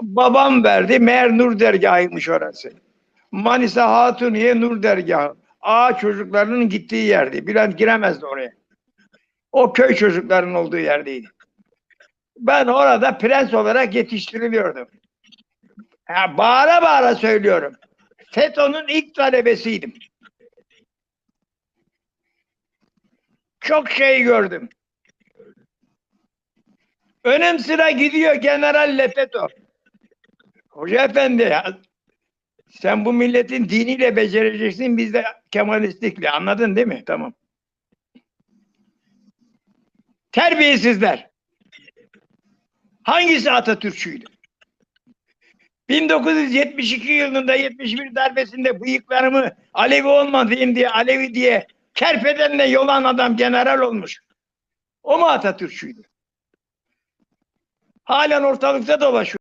babam verdi. Meğer Nur dergahıymış orası. Manisa Hatuniye Nur dergahı. Ağa çocuklarının gittiği yerdi. Bülent giremezdi oraya. O köy çocuklarının olduğu yerdeydi. Ben orada prens olarak yetiştiriliyordum. Ha, bağıra bağıra söylüyorum. FETÖ'nün ilk talebesiydim. Çok şey gördüm. Önüm sıra gidiyor generalle FETÖ. Hoca efendi ya, sen bu milletin diniyle becereceksin biz de kemalistlikle anladın değil mi? Tamam. Terbiyesizler. Hangisi Atatürkçüydü? 1972 yılında 71 darbesinde bıyıklarımı Alevi olmadığım diye Alevi diye kerpedenle yolan adam general olmuş. O mu Atatürkçüydü? Halen ortalıkta dolaşıyor.